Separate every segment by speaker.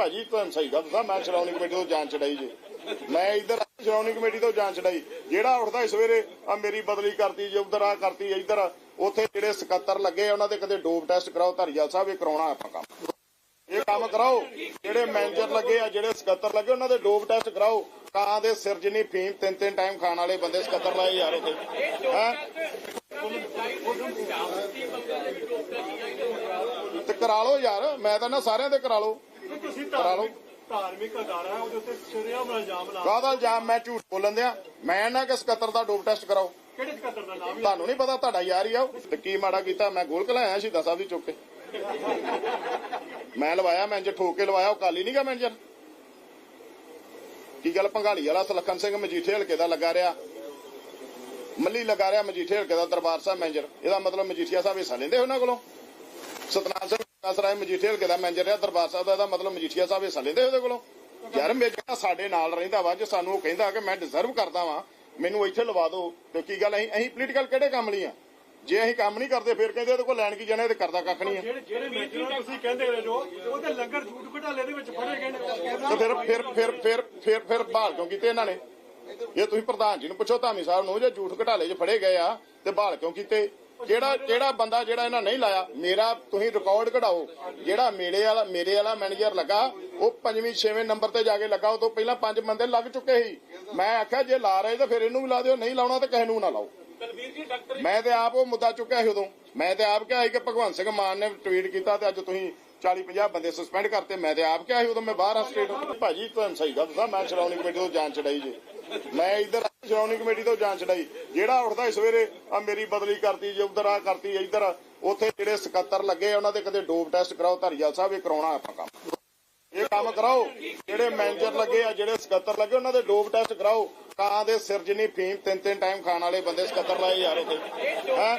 Speaker 1: ਭਾਜੀ ਤੁਹਾਨੂੰ ਸਹੀ ਗੱਲ ਦੱਸਾਂ ਮੈਂ ਸ਼੍ਰੋਮਣੀ ਕਮੇਟੀ ਤੋਂ ਜਾਂਚ ਛਡਾਈ ਜੀ। ਮੈਂ ਇੱਧਰ ਸ਼੍ਰੋਮਣੀ ਕਮੇਟੀ ਤੋਂ ਜਾਂਚ ਛਡਾਈ ਜਿਹੜਾ ਉੱਠਦਾ ਸਵੇਰੇ ਆ ਮੇਰੀ ਬਦਲੀ ਕਰਤੀ ਜੇ ਉਧਰ ਆ ਕਰਤੀ ਇੱਧਰ। ਉੱਥੇ ਜਿਹੜੇ ਸਕੱਤਰ ਲੱਗੇ ਉਹਨਾਂ ਦੇ ਕਦੇ ਡੋਪ ਟੈਸਟ ਕਰਾਓ ਧਰੀਵਾਲ ਸਾਹਿਬ ਇਹ ਕਰਾਉਣਾ ਆਪਾਂ ਕੰਮ। ਇਹ ਕੰਮ ਕਰਾਓ ਜਿਹੜੇ ਮੈਨੇਜਰ ਲੱਗੇ ਆ ਜਿਹੜੇ ਸਕੱਤਰ ਲੱਗੇ ਉਹਨਾਂ ਦੇ ਡੋਪ ਟੈਸਟ ਕਰਾਓ। ਕਾਂ ਦੇ ਸਿਰ ਜਿੰਨੀ ਫੀਮ ਤਿੰਨ ਤਿੰਨ ਟਾਈਮ ਖਾਣ ਵਾਲੇ ਬੰਦੇ ਸਕੱਤਰ ਲਾਏ ਯਾਰ ਉੱਥੇ ਹੈ? ਤੇ ਕਰਾ ਲਓ ਯਾਰ ਮੈਂ ਤਾਂ ਨਾ ਸਾਰਿਆਂ ਦੇ ਕਰਾ ਲਓ।
Speaker 2: ਤੁਸੀਂ। ਧਾਰਮਿਕ ਧਾਰਮਿਕ ਅਦਾਰਾ ਹੈ ਉਹਦੇ ਉੱਤੇ ਸ਼ਰਿਆਮ ਇਲਜ਼ਾਮ ਲਾ।
Speaker 1: ਕਾਹਦਾ ਇਲਜ਼ਾਮ? ਮੈਂ ਝੂਠ ਬੋਲਣ ਦਿਆਂ। ਮੈਂ ਨਾ ਕਿ ਸਕੱਤਰ ਦਾ ਡੋਪ ਟੈਸਟ ਕਰਾਓ।
Speaker 2: ਕਿਹੜੇ ਸਕੱਤਰ ਦਾ ਨਾਮ?
Speaker 1: ਤੁਹਾਨੂੰ ਨਹੀਂ ਪਤਾ ਤੁਹਾਡਾ ਯਾਰ ਹੀ ਆ ਉਹ। ਤੇ ਕੀ ਮਾੜਾ ਕੀਤਾ? ਮੈਂ ਗੋਲਕ ਲਾਇਆ ਸ਼ਹੀਦਾਂ ਸਾਹਿਬ ਦੀ ਚੁੱਕ ਕੇ। ਮੈਂ ਲਵਾਇਆ ਮੈਂ ਜੇ ਠੋਕ ਕੇ ਲਵਾਇਆ ਉਹ ਕਾਲੀ ਨਹੀਂਗਾ ਮੈਨੇਜਰ। ਕੀ ਗੱਲ? ਪੰਗਾਲੀ ਵਾਲਾ ਸਲੱਖਣ ਸਿੰਘ ਮਜੀਠੇ ਹਲਕੇ ਦਾ ਲੱਗਾ ਰਿਹਾ। ਮੱਲੀ ਲਗਾ ਰਿਹਾ ਮਜੀਠੇ ਹਲਕੇ ਦਾ ਦਰਬਾਰ ਸਾਹਿਬ ਮੈਨੇਜਰ। ਇਹਦਾ ਮਤਲਬ ਮਜੀਠੀਆ ਸਾਹਿਬ ਹਿੱਸਾ ਲੈਂਦੇ ਉਹਨਾਂ ਕੋਲੋਂ? ਸਤਨਾਮ ਸਿੰਘ ਕਸਰਾਏ ਮਜੀਠੇ ਹਲਕੇ ਦਾ ਮੈਨੇਜਰ ਰਿਹਾ ਦਰਬਾਰ ਸਾਹਿਬ ਦਾ ਇਹਦਾ ਮਤਲਬ ਮਜੀਠੀਆ ਸਾਹਿਬ ਹਿੱਸਾ ਲੈਂਦੇ ਉਹਦੇ ਕੋਲੋਂ। ਯਾਰ ਮੇਰੇ ਜਿਹੜਾ ਸਾਡੇ ਨਾਲ ਰਹਿੰਦਾ ਵਾ ਜੇ ਸਾਨੂੰ ਉਹ ਕਹਿੰਦਾ ਕਿ ਮੈਂ ਡਿਜ਼ਰਵ ਕਰਦਾ ਵਾਂ ਮੈਨੂੰ ਇੱਥੇ ਲਵਾ ਦਿਓ। ਤੇ ਕੀ ਗੱਲ ਅਸੀਂ ਅਸੀਂ ਪੋਲੀਟੀਕਲ ਕਿਹੜੇ ਕੰਮ ਲਈ ਆ? ਜੇ ਅਸੀਂ ਕੰਮ ਨਹੀਂ ਕਰਦੇ ਫਿਰ ਕਹਿੰਦੇ ਇਹਦੇ ਕੋਲ ਲੈਣ ਕੀ ਜਾਣਾ ਇਹ ਤੇ ਕਰਦਾ ਕੱਖ ਨਹੀਂ ਆ।
Speaker 2: ਜਿਹੜੇ ਮੈਂਬਰ ਤੁਸੀਂ ਕਹਿੰਦੇ ਰਹੇ ਜੋ ਉਹਦੇ ਲੰਗਰ ਝੂਠ ਘਟਾਲੇ ਦੇ ਵਿੱਚ ਫੜੇ ਗਏ ਨੇ।
Speaker 1: ਤੇ ਫਿਰ ਫਿਰ ਫਿਰ ਫਿਰ ਫਿਰ ਫਿਰ ਬਹਾਲ ਕਿਉਂ ਕੀਤੇ ਇਹਨਾਂ ਨੇ? ਜੇ ਤੁਸੀਂ ਪ੍ਰਧਾਨ ਜੀ ਨੂੰ ਪੁੱਛੋ ਧਾਮੀ ਸਾਹਿਬ ਨੂੰ ਜੇ ਝੂਠ ਘਟਾਲੇ 'ਚ ਫੜੇ ਗਏ ਆ ਤੇ ਬਹਾਲ ਕਿਉਂ ਕੀਤੇ? ਜਿਹੜਾ ਜਿਹੜਾ ਬੰਦਾ ਜਿਹੜਾ ਇਹਨਾਂ ਨਹੀਂ ਲਾਇਆ ਮੇਰਾ ਤੁਸੀਂ ਰਿਕਾਰਡ ਕਢਾਓ। ਜਿਹੜਾ ਮੇਰੇ ਵਾਲਾ ਮੇਰੇ ਵਾਲਾ ਮੈਨੇਜਰ ਲੱਗਾ ਉਹ ਪੰਜਵੀਂ ਛੇਵੇਂ ਨੰਬਰ ਤੇ ਜਾ ਕੇ ਲੱਗਾ ਉਹ ਤੋਂ ਪਹਿਲਾਂ ਪੰਜ ਬੰਦੇ ਲੱਗ ਚੁੱਕੇ ਸੀ। ਮੈਂ ਆਖਿਆ ਜੇ ਲਾ ਰਹੇ ਤਾਂ ਫਿਰ ਇਹਨੂੰ ਵੀ ਲਾ ਦਿਓ ਨਹੀਂ ਲਾਉਣਾ ਤਾਂ ਕਿਸੇ ਨੂੰ ਨਾ ਲਾਓ। ਮੈਂ ਤੇ ਆਪ ਉਹ ਮੁੱਦਾ ਚੁੱਕਿਆ ਸੀ ਉਦੋਂ। ਮੈਂ ਤੇ ਆਪ ਕਿਹਾ ਸੀ ਕਿ ਭਗਵੰਤ ਸਿੰਘ ਮਾਨ ਨੇ ਟਵੀਟ ਕੀਤਾ ਤੇ ਅੱਜ ਤੁਸੀਂ 40 50 ਬੰਦੇ ਸਸਪੈਂਡ ਕਰਤੇ। ਮੈਂ ਤੇ ਆਪ ਕਿਹਾ ਸੀ ਉਦੋਂ ਮੈਂ ਬਾਹਰ ਆ ਸਟੇਟ ਭਾਜੀ ਤੁਹਾਨੂੰ ਸਹੀ ਗੱਲ ਦੱਸਾਂ ਮੈਂ ਸ਼੍ਰੋਮਣੀ ਕਮੇਟੀ ਤੋਂ ਜਾਂਚ ਛਡਾਈ ਜੀ। ਮੈਂ ਇੱਧਰ ਸ਼੍ਰੋਮਣੀ ਕਮੇਟੀ ਤੋਂ ਜਾਂਚ ਛਡਾਈ ਜਿਹੜਾ ਉੱਠਦਾ ਸਵੇਰੇ, ਆ ਮੇਰੀ ਬਦਲੀ ਕਰਤੀ, ਜੇ ਉਧਰ ਆ ਕਰਤੀ, ਇੱਧਰ। ਉੱਥੇ ਜਿਹੜੇ ਸਕੱਤਰ ਲੱਗੇ ਉਹਨਾਂ ਦੇ ਕਦੇ ਡੋਪ ਟੈਸਟ ਕਰਾਓ, ਧਰੀਵਾਲ ਸਾਹਿਬ, ਇਹ ਕਰਾਉਣਾ ਆਪਾਂ ਕੰਮ। ਇਹ ਕੰਮ ਕਰਾਓ, ਜਿਹੜੇ ਮੈਨੇਜਰ ਲੱਗੇ ਆ, ਜਿਹੜੇ ਸਕੱਤਰ ਲੱਗੇ, ਉਹਨਾਂ ਦੇ ਡੋਪ ਟੈਸਟ ਕਰਾਓ। ਕਾਂ ਦੇ ਸਿਰ ਜਿੰਨੀ ਫੀਮ ਤਿੰਨ ਤਿੰਨ ਟਾਈਮ ਖਾਣ ਵਾਲੇ ਬੰਦੇ ਸਕੱਤਰ ਲਾਏ ਯਾਰ ਉੱਥੇ ਹੈ?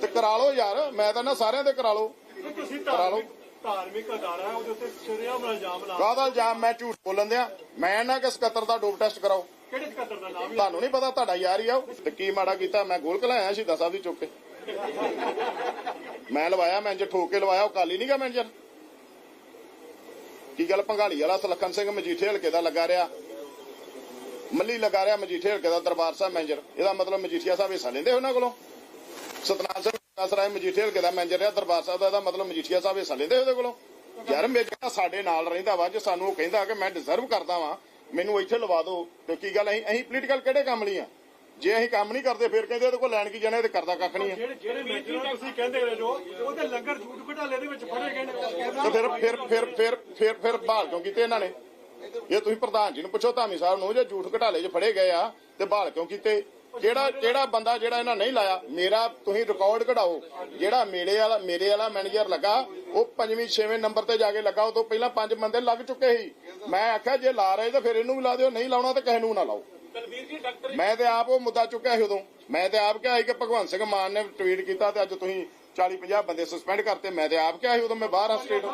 Speaker 1: ਤੇ ਕਰਾ ਲਓ ਯਾਰ, ਮੈਂ ਤਾਂ ਨਾ ਸਾਰਿਆਂ ਦੇ ਕਰਾ ਲਓ। ਕਰਾ ਲਓ।
Speaker 2: ਧਾਰਮਿਕ ਧਾਰਮਿਕ ਅਦਾਰਾ ਹੈ ਉਹਦੇ ਉੱਤੇ ਸ਼ਰਿਆਮ ਇਲਜ਼ਾਮ ਲਾ
Speaker 1: ਕਾਹਦਾ ਇਲਜ਼ਾਮ? ਮੈਂ ਝੂਠ ਬੋਲਣ ਦਿਆਂ। ਮੈਂ ਨਾ ਕਿ ਸਕੱਤਰ ਦਾ ਡੋਪ ਟੈਸਟ ਕਰਾਓ
Speaker 2: ਕਿਹੜੇ ਸਕੱਤਰ ਦਾ ਨਾਮ? ਹੀ
Speaker 1: ਤੁਹਾਨੂੰ ਨਹੀਂ ਪਤਾ ਤੁਹਾਡਾ ਯਾਰ ਹੀ ਆ ਉਹ। ਤੇ ਕੀ ਮਾੜਾ ਕੀਤਾ? ਮੈਂ ਗੋਲਕ ਲਾਇਆ ਸ਼ਹੀਦਾਂ ਸਾਹਿਬ ਦੀ ਚੁੱਕ ਕੇ। ਮੈਂ ਲਵਾਇਆ ਮੈਂ ਜੇ ਠੋਕ ਕੇ ਲਵਾਇਆ ਉਹ ਕਾਲੀ ਨਹੀਂਗਾ ਮੈਨੇਜਰ। ਕੀ ਗੱਲ? ਪੰਗਾਲੀ ਵਾਲਾ ਸਲੱਖਣ ਸਿੰਘ ਮਜੀਠੇ ਹਲਕੇ ਦਾ ਲੱਗਾ ਰਿਹਾ। ਮੱਲੀ ਲਗਾ ਰਿਹਾ ਮਜੀਠੇ ਹਲਕੇ ਦਾ ਦਰਬਾਰ ਸਾਹਿਬ ਮੈਨੇਜਰ। ਇਹਦਾ ਮਤਲਬ ਮਜੀਠੀਆ ਸਾਹਿਬ ਹਿੱਸਾ ਲੈਂਦੇ ਉਹਨਾਂ ਕੋਲੋਂ। ਸਤਨਾਮ ਸਿੰਘ ਕਸਰਾਏ ਮਜੀਠੇ ਹਲਕੇ ਦਾ ਮੈਨੇਜਰ ਰਿਹਾ ਦਰਬਾਰ ਸਾਹਿਬ ਦਾ ਇਹਦਾ ਮਤਲਬ ਮਜੀਠੀਆ ਸਾਹਿਬ ਹਿੱਸਾ ਲੈਂਦੇ ਉਹਦੇ ਕੋਲੋਂ? ਯਾਰ ਮੇਰੇ ਸਾਡੇ ਨਾਲ ਰਹਿੰਦਾ ਵਾ ਜੇ ਸਾਨੂੰ ਉਹ ਕਹਿੰਦਾ ਕਿ ਮੈਂ ਡਿਜ਼ਰਵ ਕਰਦਾ ਵਾਂ ਮੈਨੂੰ ਇੱਥੇ ਲਵਾ ਦਿਓ। ਤੇ ਕੀ ਗੱਲ ਅਸੀਂ ਅਸੀਂ ਪੋਲੀਟੀਕਲ ਕਿਹੜੇ ਕੰਮ ਲਈ ਆ? ਜੇ ਅਸੀਂ ਕੰਮ ਨਹੀਂ ਕਰਦੇ ਫਿਰ ਕਹਿੰਦੇ ਇਹਦੇ ਕੋਲ ਲੈਣ ਕੀ ਜਾਣਾ ਇਹ ਤੇ ਕਰਦਾ ਕੱਖ ਨਹੀਂ ਆ।
Speaker 2: ਜਿਹੜੇ ਮੈਂਬਰ ਤੁਸੀਂ ਕਹਿੰਦੇ ਰਹੇ ਉਹਦੇ ਲੰਗਰ ਝੂਠ ਘਟਾਲੇ ਦੇ ਵਿੱਚ ਫੜੇ ਗਏ ਨੇ।
Speaker 1: ਫਿਰ ਫਿਰ ਫਿਰ ਫਿਰ ਫਿਰ ਫਿਰ ਬਹਾਲ ਕਿਉਂ ਕੀਤੇ ਇਹਨਾਂ ਨੇ? ਜੇ ਤੁਸੀਂ ਪ੍ਰਧਾਨ ਜੀ ਨੂੰ ਪੁੱਛੋ ਧਾਮੀ ਸਾਹਿਬ ਨੂੰ ਜੇ ਝੂਠ ਘਟਾਲੇ 'ਚ ਫੜੇ ਗਏ ਆ ਤੇ ਬਹਾਲ ਕਿਉਂ ਕੀਤੇ? ਜਿਹੜਾ ਜਿਹੜਾ ਬੰਦਾ ਜਿਹੜਾ ਇਹਨਾਂ ਨਹੀਂ ਲਾਇਆ ਮੇਰਾ ਤੁਸੀਂ ਰਿਕਾਰਡ ਕਢਾਓ। ਜਿਹੜਾ ਮੇਰੇ ਵਾਲਾ ਮੇਰੇ ਵਾਲਾ ਮੈਨੇਜਰ ਲੱਗਾ ਉਹ ਪੰਜਵੀਂ ਛੇਵੇਂ ਨੰਬਰ ਤੇ ਜਾ ਕੇ ਲੱਗਾ ਉਹ ਤੋਂ ਪਹਿਲਾਂ ਪੰਜ ਬੰਦੇ ਲੱਗ ਚੁੱਕੇ ਸੀ। ਮੈਂ ਆਖਿਆ ਜੇ ਲਾ ਰਹੇ ਤਾਂ ਫਿਰ ਇਹਨੂੰ ਵੀ ਲਾ ਦਿਓ ਨਹੀਂ ਲਾਉਣਾ ਤਾਂ ਕਿਸੇ ਨੂੰ ਨਾ ਲਾਓ। ਮੈਂ ਤੇ ਆਪ ਉਹ ਮੁੱਦਾ ਚੁੱਕਿਆ ਸੀ ਉਦੋਂ। ਮੈਂ ਤੇ ਆਪ ਕਿਹਾ ਸੀ ਕਿ ਭਗਵੰਤ ਸਿੰਘ ਮਾਨ ਨੇ ਟਵੀਟ ਕੀਤਾ ਤੇ ਅੱਜ ਤੁਸੀਂ 40 50 ਬੰਦੇ ਸਸਪੈਂਡ ਕਰਤੇ। ਮੈਂ ਤੇ ਆਪ ਕਿਹਾ ਸੀ ਉਦੋਂ ਮੈਂ ਬਾਹਰ ਆ ਸਟੇਟ